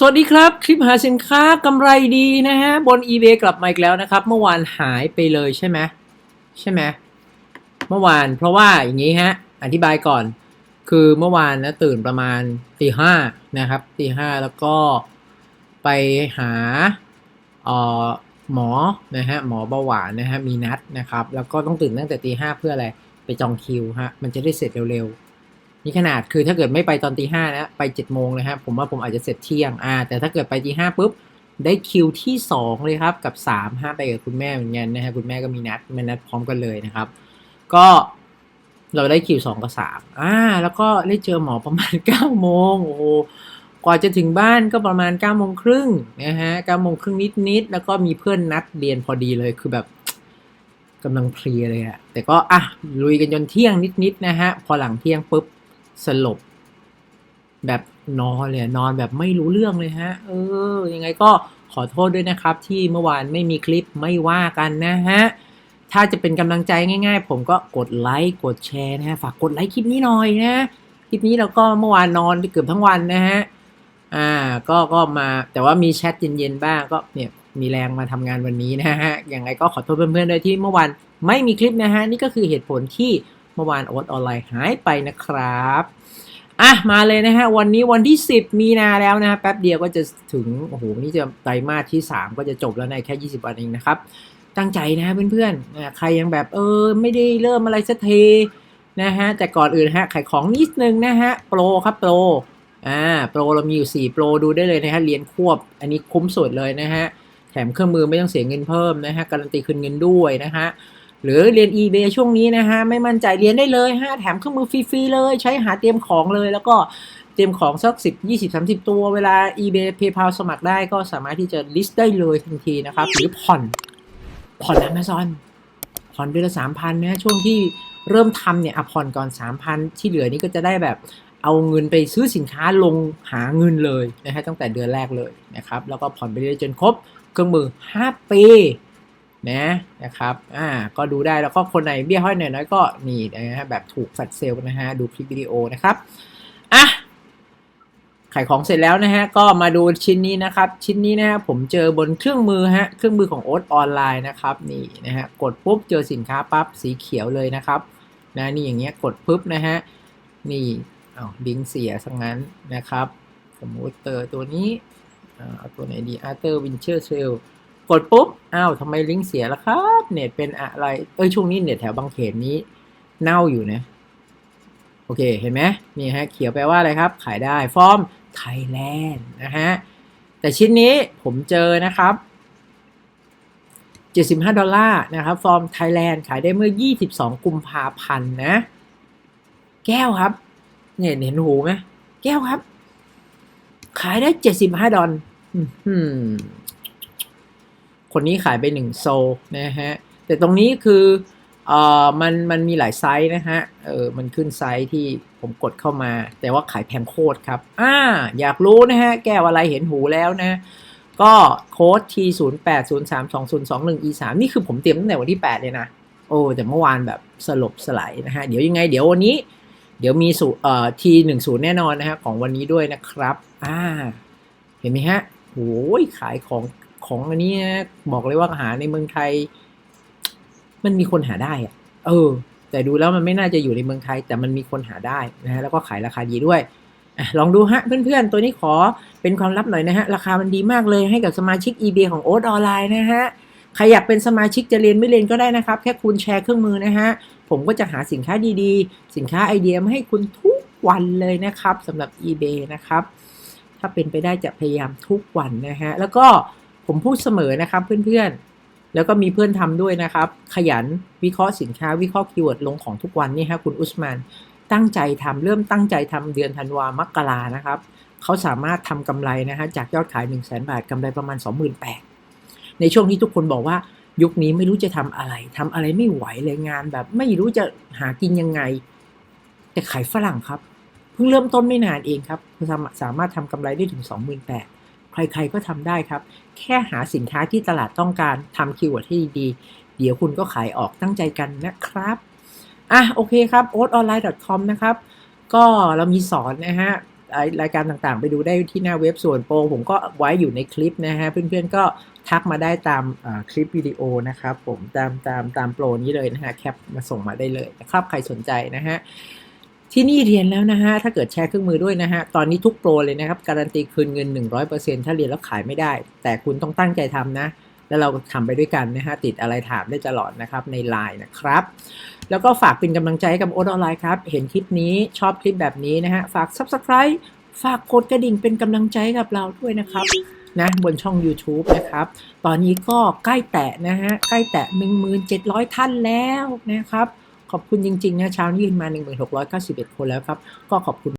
สวัสดีครับ คลิปหาสินค้ากำไรดีนะฮะ บน eBay กลับมาอีกแล้วนะครับ เมื่อวานหายไปเลยใช่ไหมใช่ไหมเมื่อวานเพราะว่าอย่างนี้ฮะ อธิบายก่อน คือเมื่อวานนะตื่นประมาณตีห้านะครับตีห้าแล้วก็ไปหาออหมอนะฮะหมอเบาหวานนะฮะมีนัดนะครับ แล้วก็ต้องตื่นตั้งแต่ตีห้าเพื่ออะไรไปจองคิวฮะมันจะได้เสร็จเร็วๆ นี่ขนาดคือถ้าเกิดไม่ไปตอนตีห้านะไปเจ็ดโมงนะฮะผมว่าผมอาจจะเสร็จเที่ยงอ่าแต่ถ้าเกิดไปตีห้าปุ๊บได้คิวที่สองเลยครับกับสามห้าไปกับคุณแม่เหมือนกันนะฮะคุณแม่ก็มีนัดมานัดพร้อมกันเลยนะครับ ก็เราได้คิวสองกับสามอ่า แล้วก็ได้เจอหมอประมาณเก้าโมงโอ้โหกว่าจะถึงบ้านก็ประมาณเก้าโมงครึ่งนะฮะเก้าโมงครึ่งนิดๆแล้วก็มีเพื่อนนัดเรียนพอดีเลยคือแบบกำลังเพลียเลยอะแต่ก็อะลุยกันจนเที่ยงนิดๆนะฮะ พอหลังเที่ยงปุ๊บ สลบ แบบนอนเลยนอนแบบไม่รู้เรื่องเลยฮะ เออ ยังไงก็ขอโทษด้วยนะครับ ที่เมื่อวานไม่มีคลิปไม่ว่ากันนะฮะ ถ้าจะเป็นกำลังใจง่ายๆ ผมก็กดไลค์กดแชร์นะฮะ ฝากกดไลค์คลิปนี้หน่อยนะคลิปนี้เราก็เมื่อวานนอนเกือบทั้งวันนะฮะ อ่า ก็ก็มาแต่ว่ามีแชทเย็นๆบ้างก็เนี่ยมีแรงมาทำงานวันนี้นะฮะ ยังไงก็ขอโทษเพื่อนๆด้วยที่เมื่อวานไม่มีคลิปนะฮะ นี่ก็คือเหตุผลที่ เมื่อวานอ๊ตออนไลน์หายไปนะครับอะมาเลยนะฮะวันนี้วันที่ 10 มีนาแล้วนะฮะแป๊บเดียวก็จะถึงโอ้โหนี่จะไตรมาสที่ 3 ก็จะจบแล้วในแค่ 20 วันเองนะครับ ตั้งใจนะฮะเพื่อนๆนะใครยังแบบเออไม่ได้เริ่มอะไรสักทีนะฮะแต่ก่อนอื่นฮะขายของนิดนึงนะฮะโปรครับโปรอ่าโปรเรามีอยู่ 4 โปรดูได้เลยนะฮะเรียนควบ อันนี้คุ้มสุดเลยนะฮะแถมเครื่องมือไม่ต้องเสียเงินเพิ่มนะฮะการันตีคืนเงินด้วยนะฮะ หรือเรียน eBay ช่วงนี้นะฮะไม่มั่นใจเรียนได้เลยฮะแถมเครื่องมือฟรีๆเลย ใช้หาเตรียมของเลยแล้วก็เตรียมของสัก10 20 30 ตัวเวลา eBay PayPal สมัครได้ก็สามารถที่จะ list ได้เลยทันทีนะครับ หรือผ่อน ผ่อน Amazon ผ่อนเดือนละ3,000นะช่วงที่เริ่มทำเนี่ยอะผ่อนก่อน 3,000 ที่เหลือนี่ก็จะได้แบบเอาเงินไปซื้อสินค้าลงหาเงินเลยนะฮะตั้งแต่เดือนแรกเลยนะครับแล้วก็ผ่อนไปเรื่อยๆจนครบเครื่องมือ 5 ปี นะนะครับอ่าก็ดูได้แล้วก็คนไหนเบี้ยห้อยหน่อยน้อยก็นี่นะฮะแบบถูกแฟลชเซลนะฮะดูคลิปวิดีโอนะครับอะขายของเสร็จแล้วนะฮะก็มาดูชิ้นนี้นะครับ ชิ้นนี้นะฮะผมเจอบนเครื่องมือฮะเครื่องมือของโอ๊ตออนไลน์นะครับนี่นะฮะกดปุ๊บเจอสินค้าปั๊บสีเขียวเลยนะครับนะนี่อย่างเงี้ยกดปุ๊บนะฮะนี่เอาลิงเสียสังนั้นนะครับสมมติเตอร์ตัวนี้เอาตัวไหนดีอาร์เตอร์วินเชอร์เซล กดปุ๊บ อ้าวทำไมลิงก์เสียล่ะครับ เน็ตเป็นอะไร เอ้ยช่วงนี้เน็ตแถวบางเขนนี้ เน่าอยู่นะ โอเค เห็นไหมนี่ฮะ เขียวแปลว่าอะไรครับ ขายได้ ฟอร์มไทยแลนด์นะฮะ แต่ชิ้นนี้ผมเจอนะครับ75 ดอลลาร์นะครับ ฟอร์มไทยแลนด์ขายได้เมื่อ 22 กุมภาพันธ์นะ แก้วครับ เนี่ยเห็นหูไหมแก้วครับ ขายได้ 75 ดอล คนนี้ขายไปหนึ่งโซลนะฮะ แต่ตรงนี้คือเอ่อมันมันมีหลายไซส์นะฮะ เออมันขึ้นไซส์ที่ผมกดเข้ามา แต่ว่าขายแพงโคตรครับอ่าอยากรู้นะฮะ แก้วอะไรเห็นหูแล้วนะ ก็โค้ด T 0 8 0 3 2 0 2 1 E 3นี่คือผมเตรียมตั้งแต่วันที่ 8 เลยนะ โอ้แต่เมื่อวานแบบสลบสลายนะฮะ เดี๋ยวยังไง เดี๋ยววันนี้ เดี๋ยวมีสูเอ่อ T 1 0แน่นอนนะฮะของวันนี้ด้วยนะครับ อ่า เห็นไหมฮะโอ้ยขายของ ของอันนี้นะบอกเลยว่าหาในเมืองไทย มันมีคนหาได้อะเออ แต่ดูแล้วมันไม่น่าจะอยู่ในเมืองไทย แต่มันมีคนหาได้นะฮะแล้วก็ขายราคาดีด้วยอลองดูฮะเพื่อนๆ ตัวนี้ขอเป็นความลับหน่อยนะฮะ ราคามันดีมากเลยให้กับสมาชิก eBay ของโอ๊ตออนไลน์นะฮะใครอยากเป็นสมาชิกจะเรียนไม่เรียนก็ได้นะครับ แค่คุณแชร์เครื่องมือนะฮะ ผมก็จะหาสินค้าดีๆ สินค้าไอเดียมาให้คุณทุกวันเลยนะครับสำหรับ eBay นะครับ ถ้าเป็นไปได้จะพยายามทุกวันนะฮะ แล้วก็ ผมพูดเสมอนะครับเพื่อนๆ แล้วก็มีเพื่อนทำด้วยนะครับ ขยันวิเคราะห์สินค้าวิเคราะห์คีย์เวิร์ดลงของทุกวันนี่ฮะคุณอุสมานตั้งใจทำเริ่มตั้งใจทำเดือนธันวามกรานะครับ เขาสามารถทำกำไรนะฮะจากยอดขาย 1 0 0 0 0แบาทกำไรประมาณ 28,000ในช่วงที่ทุกคนบอกว่ายุคนี้ไม่รู้จะทำอะไรทำอะไรไม่ไหวเลยงานแบบ ไม่รู้จะหากินยังไง แต่ขายฝรั่งครับ เพิ่งเริ่มต้นไม่นานเองครับสามารถสามารถทำกำไรได้ถึง 28,000 ใครๆก็ทำได้ครับ แค่หาสินค้าที่ตลาดต้องการทำคีย์เวิร์ดให้ดีๆ เดี๋ยวคุณก็ขายออกตั้งใจกันนะครับอะโอเคครับ o a t o n l i n e c o m นะครับ ก็เรามีสอนนะฮะรายการต่างๆ ไปดูได้ที่หน้าเว็บส่วนโปรผมก็ไว้อยู่ในคลิปนะฮะ เพื่อนๆก็ทักมาได้ตามคลิปวิดีโอนะครับ ผมตามตามตามโปรนี้เลยนะฮะ แคปมาส่งมาได้เลยนะครับ ใครสนใจนะฮะ ที่นี่เรียนแล้วนะฮะ ถ้าเกิดแชร์เครื่องมือด้วยนะฮะ ตอนนี้ทุกโปรเลยนะครับ การันตีคืนเงิน 100%ถ้าเรียนแล้วขายไม่ได้ แต่คุณต้องตั้งใจทำนะ แล้วเราทำไปด้วยกันนะฮะ ติดอะไรถามได้ตลอดนะครับ ใน Line นะครับ แล้วก็ฝากเป็นกำลังใจกับโอ๊ตออนไลน์ครับ เห็นคลิปนี้ชอบคลิปแบบนี้นะฮะ ฝาก Subscribe ฝากกดกระดิ่งเป็นกำลังใจกับเราด้วยนะครับนะบนช่อง YouTube นะครับ ตอนนี้ก็ใกล้แตะนะฮะ ใกล้แตะ 1700 ท่านแล้วนะครับ ขอบคุณจริงๆนะเช้านี้ขึ้นมา 1691 คนแล้วครับ ก็ขอบคุณ